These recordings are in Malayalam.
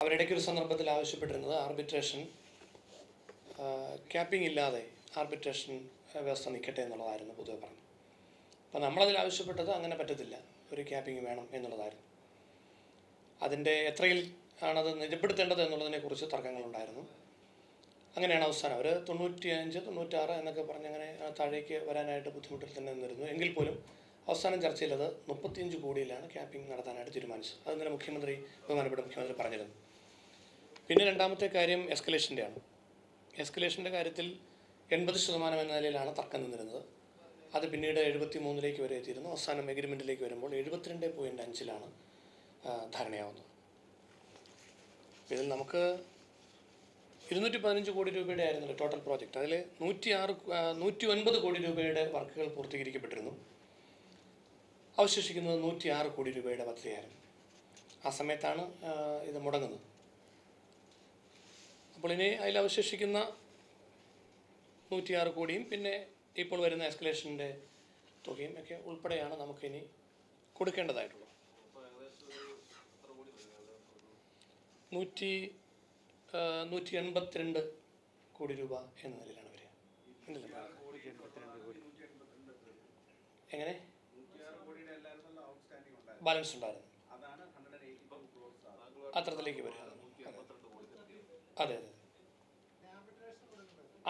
അവരിടയ്ക്ക് ഒരു സന്ദർഭത്തിൽ ആവശ്യപ്പെട്ടിരുന്നത് ആർബിട്രേഷൻ ക്യാപ്പിംഗ് ഇല്ലാതെ ആർബിട്രേഷൻ വ്യവസ്ഥ നിൽക്കട്ടെ എന്നുള്ളതായിരുന്നു പൊതുവെ പറഞ്ഞു അപ്പോൾ നമ്മളതിൽ ആവശ്യപ്പെട്ടത് അങ്ങനെ പറ്റത്തില്ല. ഒരു ക്യാപ്പിംഗ് വേണം എന്നുള്ളതായിരുന്നു. അതിന്റെ എത്രയിൽ ആണത് നിജപ്പെടുത്തേണ്ടത് എന്നുള്ളതിനെക്കുറിച്ച് തർക്കങ്ങളുണ്ടായിരുന്നു. അങ്ങനെയാണ് അവസാനം. അവർ തൊണ്ണൂറ്റി അഞ്ച് തൊണ്ണൂറ്റാറ് എന്നൊക്കെ പറഞ്ഞ് അങ്ങനെ താഴേക്ക് വരാനായിട്ട് ബുദ്ധിമുട്ടിൽ തന്നെ നിന്നിരുന്നു. എങ്കിൽ പോലും അവസാനം ചർച്ചയിൽ അത് മുപ്പത്തിയഞ്ച് കോടിയിലാണ് ക്യാപ്പിംഗ് നടത്താനായിട്ട് തീരുമാനിച്ചത്. അത് ഇന്നലെ മുഖ്യമന്ത്രി ബഹുമാനപ്പെട്ട മുഖ്യമന്ത്രി പറഞ്ഞിരുന്നു. പിന്നെ രണ്ടാമത്തെ കാര്യം എസ്കലേഷന്റെ ആണ് എസ്കലേഷന്റെ കാര്യത്തിൽ എൺപത് ശതമാനം എന്ന നിലയിലാണ് തർക്കം നിന്നിരുന്നത്. അത് പിന്നീട് എഴുപത്തി മൂന്നിലേക്ക് വരെ എത്തിയിരുന്നു. അവസാനം എഗ്രിമെന്റിലേക്ക് വരുമ്പോൾ എഴുപത്തിരണ്ട് പോയിന്റ് അഞ്ചിലാണ് ധാരണയാവുന്നത്. ഇതിൽ നമുക്ക് ഇരുന്നൂറ്റി പതിനഞ്ച് കോടി രൂപയുടെ ആയിരുന്നല്ലോ ടോട്ടൽ പ്രോജക്റ്റ് അതിൽ നൂറ്റി ആറ് നൂറ്റി ഒൻപത് കോടി രൂപയുടെ വർക്കുകൾ പൂർത്തീകരിക്കപ്പെട്ടിരുന്നു. അവശേഷിക്കുന്നത് നൂറ്റി ആറ് കോടി രൂപയുടെ പദ്ധതിയായിരുന്നു. ആ സമയത്താണ് ഇത് മുടങ്ങുന്നത്. അപ്പോൾ ഇനി അതിൽ അവശേഷിക്കുന്ന നൂറ്റിയാറ് കോടിയും പിന്നെ ഇപ്പോൾ വരുന്ന എസ്കലേഷന്റെ തുകയും ഒക്കെ ഉൾപ്പെടെയാണ് നമുക്കിനി കൊടുക്കേണ്ടതായിട്ടുള്ളത്. നൂറ്റി നൂറ്റി എൺപത്തിരണ്ട് കോടി രൂപ എന്ന നിലയിലാണ് വരിക? എങ്ങനെ? ബാലൻസ് ഉണ്ടായിരുന്നു. അത്രത്തിലേക്ക് വരിക. അതെ അതെ.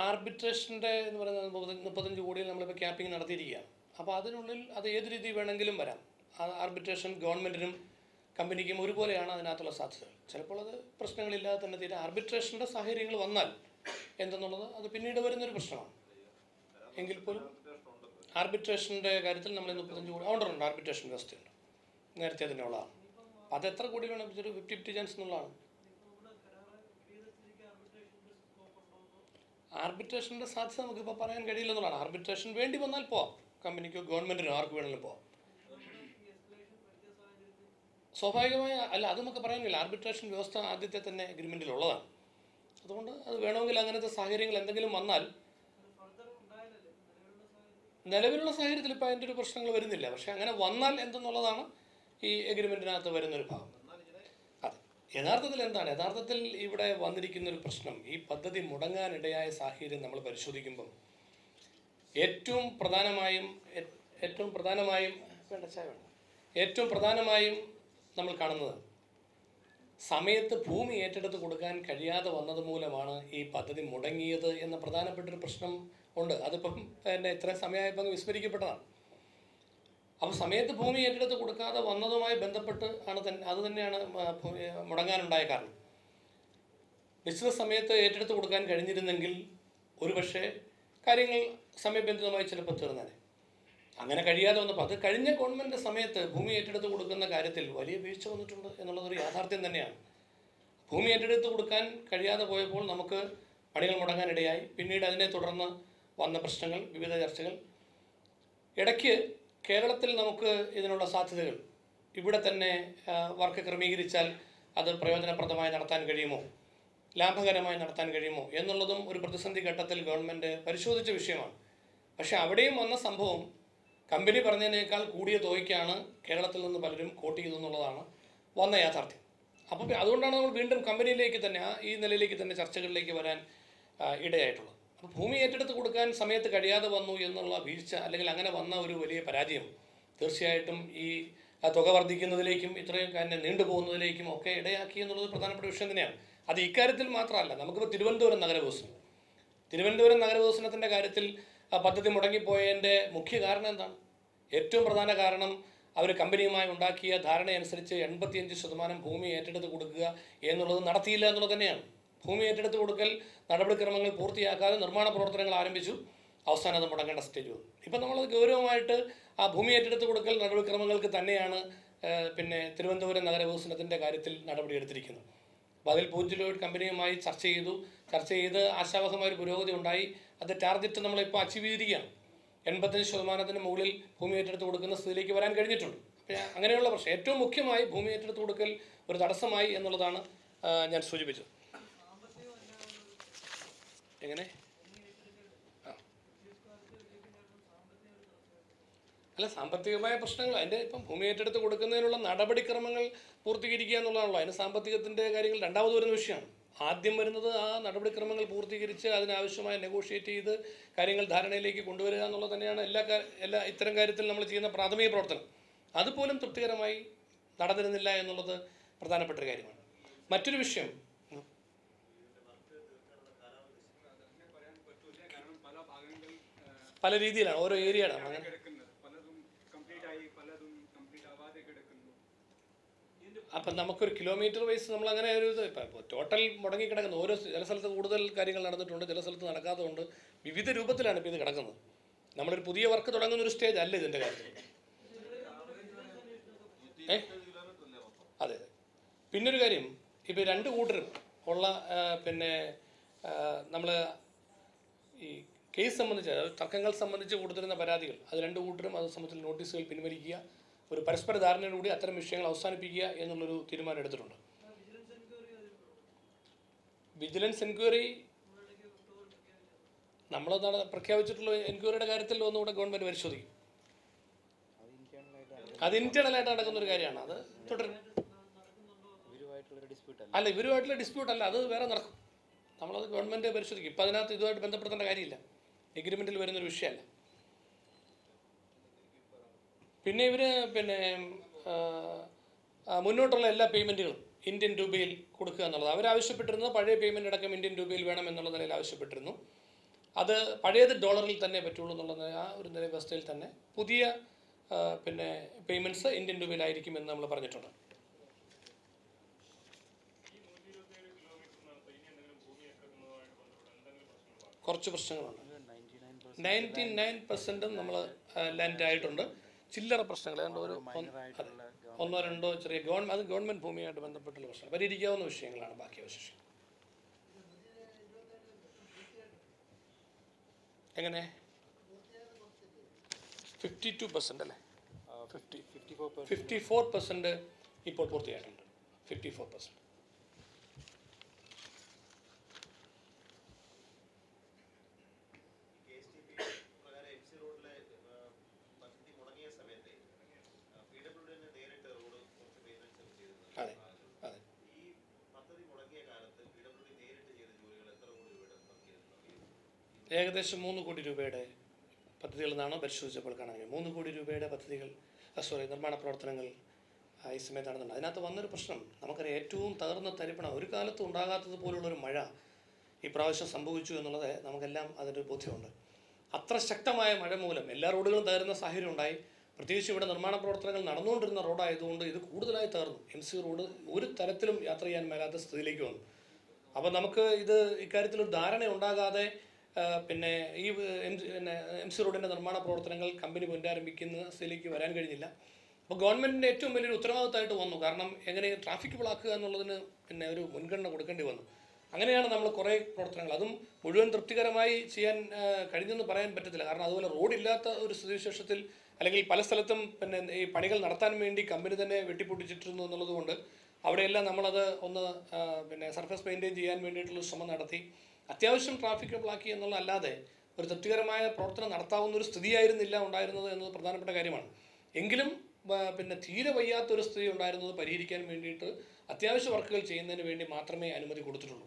ആർബിട്രേഷന്റെ എന്ന് പറയുന്നത് മുപ്പത്തഞ്ച് കോടിയിൽ നമ്മളിപ്പോൾ ക്യാപ്പിംഗ് നടത്തിയിരിക്കുകയാണ്. അപ്പോൾ അതിനുള്ളിൽ അത് ഏത് രീതി വേണമെങ്കിലും വരാം. ആർബിട്രേഷൻ ഗവൺമെന്റിനും കമ്പനിക്കും ഒരുപോലെയാണ് അതിനകത്തുള്ള സാധ്യതകൾ. ചിലപ്പോൾ അത് പ്രശ്നങ്ങളില്ലാതെ തന്നെ തീരെ. ആർബിട്രേഷന്റെ സാഹചര്യങ്ങൾ വന്നാൽ എന്തെന്നുള്ളത് അത് പിന്നീട് വരുന്നൊരു പ്രശ്നമാണ്. എങ്കിൽ പോലും ആർബിട്രേഷന്റെ കാര്യത്തിൽ നമ്മൾ മുപ്പത്തഞ്ച് കോടി ഓണ്ടറുണ്ട് ആർബിട്രേഷൻ വ്യവസ്ഥയുണ്ട്. നേരത്തെ അതിനുള്ളതാണ് അത് എത്ര കോടി വേണം ഒരു ഫിഫ്റ്റി ഫിഫ്റ്റി ചാൻസ് എന്നുള്ളതാണ്. ആർബിട്രേഷന്റെ സാധ്യത നമുക്കിപ്പോൾ പറയാൻ കഴിയില്ല എന്നുള്ളതാണ് ആർബിട്രേഷൻ വേണ്ടി വന്നാൽ പോവാം കമ്പനിക്കോ ഗവൺമെന്റിനോ ആർക്ക് വേണമെങ്കിലും പോവാം സ്വാഭാവികമായ അല്ല അത് നമുക്ക് പറയാൻ കഴിയില്ല. ആർബിട്രേഷൻ വ്യവസ്ഥ ആദ്യത്തെ തന്നെ അഗ്രിമെന്റിൽ ഉള്ളതാണ് അതുകൊണ്ട് അത് വേണമെങ്കിൽ അങ്ങനത്തെ സാഹചര്യങ്ങൾ എന്തെങ്കിലും വന്നാൽ നിലവിലുള്ള സാഹചര്യത്തിൽ ഇപ്പോൾ അതിന്റെ ഒരു പ്രശ്നങ്ങൾ വരുന്നില്ല. പക്ഷേ അങ്ങനെ വന്നാൽ എന്തെന്നുള്ളതാണ് ഈ എഗ്രിമെന്റിനകത്ത് വരുന്നൊരു ഭാഗം. യഥാർത്ഥത്തിൽ എന്താണ്? യഥാർത്ഥത്തിൽ ഇവിടെ വന്നിരിക്കുന്ന ഒരു പ്രശ്നം. ഈ പദ്ധതി മുടങ്ങാനിടയായ സാഹചര്യം നമ്മൾ പരിശോധിക്കുമ്പം ഏറ്റവും പ്രധാനമായും ഏറ്റവും പ്രധാനമായും വേണ്ട ചായ വേണ്ട. ഏറ്റവും പ്രധാനമായും നമ്മൾ കാണുന്നത് സമയത്ത് ഭൂമി ഏറ്റെടുത്ത് കൊടുക്കാൻ കഴിയാതെ വന്നത് മൂലമാണ് ഈ പദ്ധതി മുടങ്ങിയത് എന്ന പ്രധാനപ്പെട്ട ഒരു പ്രശ്നം ഉണ്ട്. അതിപ്പം പിന്നെ ഇത്രയും സമയമായപ്പോൾ വിസ്മരിക്കപ്പെട്ടതാണ്. അപ്പോൾ സമയത്ത് ഭൂമി ഏറ്റെടുത്ത് കൊടുക്കാതെ വന്നതുമായി ബന്ധപ്പെട്ട് ആണ് തന്നെ അത് തന്നെയാണ് മുടങ്ങാനുണ്ടായ കാരണം. നിശ്ചിത സമയത്ത് ഏറ്റെടുത്ത് കൊടുക്കാൻ കഴിഞ്ഞിരുന്നെങ്കിൽ ഒരുപക്ഷെ കാര്യങ്ങൾ സമയബന്ധിതമായി ചിലപ്പോൾ തീർന്നേനെ. അങ്ങനെ കഴിയാതെ വന്നപ്പോൾ അത് കഴിഞ്ഞ ഗവൺമെന്റ് സമയത്ത് ഭൂമി ഏറ്റെടുത്ത് കൊടുക്കുന്ന കാര്യത്തിൽ വലിയ വീഴ്ച വന്നിട്ടുണ്ട് എന്നുള്ളതൊരു യാഥാർത്ഥ്യം തന്നെയാണ്. ഭൂമി ഏറ്റെടുത്ത് കൊടുക്കാൻ കഴിയാതെ പോയപ്പോൾ നമുക്ക് പണികൾ മുടങ്ങാനിടയായി പിന്നീട് അതിനെ തുടർന്ന് വന്ന പ്രശ്നങ്ങൾ വിവിധ ചർച്ചകൾ. ഇടയ്ക്ക് കേരളത്തിൽ നമുക്ക് ഇതിനുള്ള സാധ്യതകൾ ഇവിടെ തന്നെ വർക്ക് ക്രമീകരിച്ചാൽ അത് പ്രയോജനപ്രദമായി നടത്താൻ കഴിയുമോ? ലാഭകരമായി നടത്താൻ കഴിയുമോ? എന്നുള്ളതും ഒരു പ്രതിസന്ധി ഘട്ടത്തിൽ ഗവൺമെന്റ് പരിശോധിച്ച വിഷയമാണ്. പക്ഷേ അവിടെയും വന്ന സംഭവം കമ്പനി പറഞ്ഞതിനേക്കാൾ കൂടിയ തുകയ്ക്കാണ് കേരളത്തിൽ നിന്ന് പലരും കോട്ട് ചെയ്തെന്നുള്ളതാണ് വന്ന യാഥാർത്ഥ്യം. അപ്പോൾ അതുകൊണ്ടാണ് നമ്മൾ വീണ്ടും കമ്പനിയിലേക്ക് തന്നെ ഈ നിലയിലേക്ക് തന്നെ ചർച്ചകളിലേക്ക് വരാൻ ഇടയായിട്ടുള്ളത്. ഭൂമി ഏറ്റെടുത്ത് കൊടുക്കാൻ സമയത്ത് കഴിയാതെ വന്നു എന്നുള്ള വീഴ്ച അല്ലെങ്കിൽ അങ്ങനെ വന്ന ഒരു വലിയ പരാജയം തീർച്ചയായിട്ടും ഈ ആ തുക വർദ്ധിക്കുന്നതിലേക്കും ഇത്രയും തന്നെ നീണ്ടുപോകുന്നതിലേക്കും ഒക്കെ ഇടയാക്കി എന്നുള്ളത് പ്രധാനപ്പെട്ട വിഷയം തന്നെയാണ്. അത് ഇക്കാര്യത്തിൽ മാത്രമല്ല നമുക്കിപ്പോൾ തിരുവനന്തപുരം നഗരവികസനം തിരുവനന്തപുരം നഗരവികസനത്തിന്റെ കാര്യത്തിൽ പദ്ധതി മുടങ്ങിപ്പോയതിന്റെ മുഖ്യ കാരണം എന്താണ്? ഏറ്റവും പ്രധാന കാരണം അവർ കമ്പനിയുമായി ഉണ്ടാക്കിയ ധാരണയനുസരിച്ച് എൺപത്തിയഞ്ച് ശതമാനം ഭൂമി ഏറ്റെടുത്ത് കൊടുക്കുക എന്നുള്ളത് നടത്തിയില്ല എന്നുള്ളത് തന്നെയാണ്. ഭൂമി ഏറ്റെടുത്ത് കൊടുക്കൽ നടപടിക്രമങ്ങൾ പൂർത്തിയാക്കാതെ നിർമ്മാണ പ്രവർത്തനങ്ങൾ ആരംഭിച്ചു. അവസാനം അത് മുടങ്ങേണ്ട സ്റ്റേജ് വന്നു. ഇപ്പം നമ്മൾ ഗൗരവമായിട്ട് ആ ഭൂമി ഏറ്റെടുത്ത് കൊടുക്കൽ നടപടിക്രമങ്ങൾക്ക് തന്നെയാണ് പിന്നെ തിരുവനന്തപുരം നഗരവികസനത്തിന്റെ കാര്യത്തിൽ നടപടിയെടുത്തിരിക്കുന്നത്. അപ്പോൾ അതിൽ പൂഞ്ചിലോയിഡ് കമ്പനിയുമായി ചർച്ച ചെയ്തു. ചർച്ച ചെയ്ത് ആശാവഹമായ ഒരു പുരോഗതി ഉണ്ടായി. അത് ടാർഗറ്റ് നമ്മളിപ്പോൾ അച്ചീവ് ചെയ്തിരിക്കുകയാണ്. എൺപത്തഞ്ച് ശതമാനത്തിന് മുകളിൽ ഭൂമി ഏറ്റെടുത്ത് കൊടുക്കുന്ന സ്ഥിതിയിലേക്ക് വരാൻ കഴിഞ്ഞിട്ടുണ്ട്. അങ്ങനെയുള്ള പ്രശ്നം. ഏറ്റവും മുഖ്യമായി ഭൂമി ഏറ്റെടുത്ത് കൊടുക്കൽ ഒരു തടസ്സമായി എന്നുള്ളതാണ് ഞാൻ സൂചിപ്പിച്ചത്. എങ്ങനെ? അല്ല സാമ്പത്തികമായ പ്രശ്നങ്ങൾ. അതിന്റെ ഇപ്പം ഭൂമി ഏറ്റെടുത്ത് കൊടുക്കുന്നതിനുള്ള നടപടിക്രമങ്ങൾ പൂർത്തീകരിക്കുക എന്നുള്ളതാണല്ലോ. അതിന് സാമ്പത്തികത്തിന്റെ കാര്യങ്ങൾ രണ്ടാമത് വരുന്ന വിഷയമാണ്. ആദ്യം വരുന്നത് ആ നടപടിക്രമങ്ങൾ പൂർത്തീകരിച്ച് അതിനാവശ്യമായ നെഗോഷിയേറ്റ് ചെയ്ത് കാര്യങ്ങൾ ധാരണയിലേക്ക് കൊണ്ടുവരിക എന്നുള്ളത് തന്നെയാണ് എല്ലാ എല്ലാ ഇത്തരം കാര്യത്തിൽ നമ്മൾ ചെയ്യുന്ന പ്രാഥമിക പ്രവർത്തനം. അതുപോലും തൃപ്തികരമായി നടന്നിരുന്നില്ല എന്നുള്ളത് പ്രധാനപ്പെട്ട കാര്യമാണ്. മറ്റൊരു വിഷയം ഉം. അങ്ങനെ പറയാൻ പറ്റൂല കാരണം പല ഭാഗങ്ങൾ പല രീതിയിലാണ് ഓരോ ഏരിയയിലാണ്. അങ്ങനെ അപ്പം നമുക്കൊരു കിലോമീറ്റർ വൈസ് നമ്മൾ അങ്ങനെ ഒരു ഇത് ഇപ്പം ടോട്ടൽ മുടങ്ങി കിടക്കുന്നത് ഓരോ ചില സ്ഥലത്ത് കൂടുതൽ കാര്യങ്ങൾ നടന്നിട്ടുണ്ട് ചില സ്ഥലത്ത് നടക്കാത്തതുകൊണ്ട് വിവിധ രൂപത്തിലാണ് ഇപ്പോൾ ഇത് കിടക്കുന്നത്. നമ്മളൊരു പുതിയ വർക്ക് തുടങ്ങുന്ന ഒരു സ്റ്റേജ് അല്ല ഇതിന്റെ കാര്യത്തിൽ. ഏ? അതെ അതെ. പിന്നൊരു കാര്യം ഇപ്പോൾ രണ്ട് കൂട്ടരും ഉള്ള പിന്നെ നമ്മൾ ഈ കേസ് സംബന്ധിച്ച് തർക്കങ്ങൾ സംബന്ധിച്ച് കൊടുത്തിരുന്ന പരാതികൾ. അത് രണ്ട് കൂട്ടരും അത് സംബന്ധിച്ച് നോട്ടീസുകൾ പിൻവലിക്കുക ഒരു പരസ്പര ധാരണയോടുകൂടി അത്തരം വിഷയങ്ങൾ അവസാനിപ്പിക്കുക എന്നുള്ളൊരു തീരുമാനം എടുത്തിട്ടുണ്ട്. വിജിലൻസ് എൻക്വയറി നമ്മൾ പ്രഖ്യാപിച്ചിട്ടുള്ള എൻക്വയറിയുടെ കാര്യത്തിൽ ഒന്നുകൂടെ ഗവൺമെന്റ് പരിശോധിക്കും. അത് ഇന്റേണലായിട്ട് നടക്കുന്ന ഒരു കാര്യമാണ്. അത് തുടരും. അല്ല ഇവരുമായിട്ടുള്ള ഡിസ്പ്യൂട്ട് അല്ല അത് വേറെ നടക്കും. നമ്മളത് ഗവൺമെന്റ് പരിശോധിക്കും. ഇപ്പം അതിനകത്ത് ഇതുമായിട്ട് ബന്ധപ്പെടുത്തേണ്ട കാര്യമില്ല. എഗ്രിമെന്റിൽ വരുന്നൊരു വിഷയമല്ല. പിന്നെ ഇവർ പിന്നെ മുന്നോട്ടുള്ള എല്ലാ പേയ്മെന്റുകളും ഇന്ത്യൻ രൂപയിൽ കൊടുക്കുക എന്നുള്ളത്. അവരാവശ്യപ്പെട്ടിരുന്നത് പഴയ പേയ്മെന്റ് അടക്കം ഇന്ത്യൻ രൂപയിൽ വേണം എന്നുള്ള നിലയിൽ ആവശ്യപ്പെട്ടിരുന്നു. അത് പഴയത് ഡോളറിൽ തന്നെ പറ്റുള്ളൂ എന്നുള്ള ആ ഒരു നില വ്യവസ്ഥയിൽ തന്നെ പുതിയ പിന്നെ പേയ്മെന്റ്സ് ഇന്ത്യൻ രൂപയിലായിരിക്കും എന്ന് നമ്മൾ പറഞ്ഞിട്ടുണ്ട്. കുറച്ച് പ്രശ്നങ്ങളുണ്ട്. നയന്റി നയൻ പെർസെന്റും നമ്മൾ ലാൻഡ് ആയിട്ടുണ്ട് ചില്ലറ പ്രശ്നങ്ങൾ. ഏതാണ്ട് ഒരു ഒന്ന് രണ്ടോ ചെറിയ ഗവൺമെന്റ് അത് ഗവൺമെന്റ് ഭൂമിയായിട്ട് ബന്ധപ്പെട്ടുള്ള പ്രശ്നം പരിഹരിക്കാവുന്ന വിഷയങ്ങളാണ് ബാക്കി അവശേഷിക്കുന്നത്. എങ്ങനെ? ഫിഫ്റ്റി ടു പെർസെന്റ് അല്ലേ? ഫിഫ്റ്റി ഫിഫ്റ്റി ഫോർ പെർസെന്റ് ഇപ്പോൾ പൂർത്തിയായിട്ടുണ്ട്. Fifty four percent K S T P പ്രകാരം എം സി റോഡിലെ പദ്ധതി മുടങ്ങിയ സമയത്ത് പി ഡബ്ല്യു ഡി നേരിട്ട് റോഡ് കുറച്ച് പേയ്മെന്റ്സ് ചെയ്തിരുന്നു അതെ അതെ ഈ പദ്ധതി മുടങ്ങിയ കാലത്ത് പി ഡബ്ല്യു ഡി നേരിട്ട് ചെയ്ത ജോലികൾ എത്ര കോടി രൂപയുടെ ബാക്കിയായിരുന്നു ഏകദേശം മൂന്ന് കോടി രൂപയുടെ പദ്ധതികൾ എന്നാണോ പരിശോധിച്ചപ്പോൾ കാണാൻ കഴിയും മൂന്ന് കോടി രൂപയുടെ പദ്ധതികൾ സോറി നിർമ്മാണ പ്രവർത്തനങ്ങൾ ഈ സമയത്ത് നടന്നുണ്ട് അതിനകത്ത് വന്നൊരു പ്രശ്നം. നമുക്കറിയാം ഏറ്റവും തകർന്ന തരിപ്പണം ഒരു കാലത്തും ഉണ്ടാകാത്തത് പോലുള്ളൊരു മഴ ഈ പ്രാവശ്യം സംഭവിച്ചു എന്നുള്ളത് നമുക്കെല്ലാം അതിന്റെ ബോധ്യമുണ്ട്. അത്ര ശക്തമായ മഴ മൂലം എല്ലാ റോഡുകളും തകരുന്ന സാഹചര്യം ഉണ്ടായി. പ്രത്യേകിച്ച് ഇവിടെ നിർമ്മാണ പ്രവർത്തനങ്ങൾ നടന്നുകൊണ്ടിരുന്ന റോഡായതുകൊണ്ട് ഇത് കൂടുതലായി തകർന്നു. എം സി റോഡ് ഒരു തരത്തിലും യാത്ര ചെയ്യാൻ മേലാത്ത സ്ഥിതിയിലേക്ക് വന്നു. അപ്പോൾ നമുക്ക് ഇത് ഇക്കാര്യത്തിൽ ധാരണ ഉണ്ടാകാതെ പിന്നെ ഈ പിന്നെ എം സി റോഡിന്റെ നിർമ്മാണ പ്രവർത്തനങ്ങൾ കമ്പനി പുനരാരംഭിക്കുന്ന സ്ഥിതിയിലേക്ക് വരാൻ കഴിഞ്ഞില്ല. അപ്പോൾ ഗവൺമെന്റിന്റെ ഏറ്റവും വലിയൊരു ഉത്തരവാദിത്തമായിട്ട് വന്നു. കാരണം എങ്ങനെ ട്രാഫിക് ബ്ലോക്കുക എന്നുള്ളതിന് പിന്നെ ഒരു മുൻഗണന കൊടുക്കേണ്ടി വന്നു. അങ്ങനെയാണ് നമ്മൾ കുറേ പ്രവർത്തനങ്ങൾ. അതും മുഴുവൻ തൃപ്തികരമായി ചെയ്യാൻ കഴിഞ്ഞെന്ന് പറയാൻ പറ്റത്തില്ല. കാരണം അതുപോലെ റോഡില്ലാത്ത ഒരു സ്ഥിതിവിശേഷത്തിൽ അല്ലെങ്കിൽ പല സ്ഥലത്തും പിന്നെ ഈ പണികൾ നടത്താൻ വേണ്ടി കമ്പനി തന്നെ വെട്ടിപ്പൊട്ടിച്ചിട്ടിരുന്നു എന്നുള്ളത് കൊണ്ട് അവിടെയെല്ലാം നമ്മളത് ഒന്ന് പിന്നെ സർഫസ് മെയിന്റെയിൻ ചെയ്യാൻ വേണ്ടിയിട്ടുള്ള ശ്രമം നടത്തി. അത്യാവശ്യം ട്രാഫിക് ബ്ലാക്കി എന്നുള്ളതല്ലാതെ ഒരു തൃപ്തികരമായ പ്രവർത്തനം നടത്താവുന്ന ഒരു സ്ഥിതിയായിരുന്നില്ല ഉണ്ടായിരുന്നത് എന്നത് പ്രധാനപ്പെട്ട കാര്യമാണ്. എങ്കിലും പിന്നെ തീരെ വയ്യാത്തൊരു സ്ഥിതി ഉണ്ടായിരുന്നത് പരിഹരിക്കാൻ വേണ്ടിയിട്ട് അത്യാവശ്യ വർക്കുകൾ ചെയ്യുന്നതിന് വേണ്ടി മാത്രമേ അനുമതി കൊടുത്തിട്ടുള്ളൂ.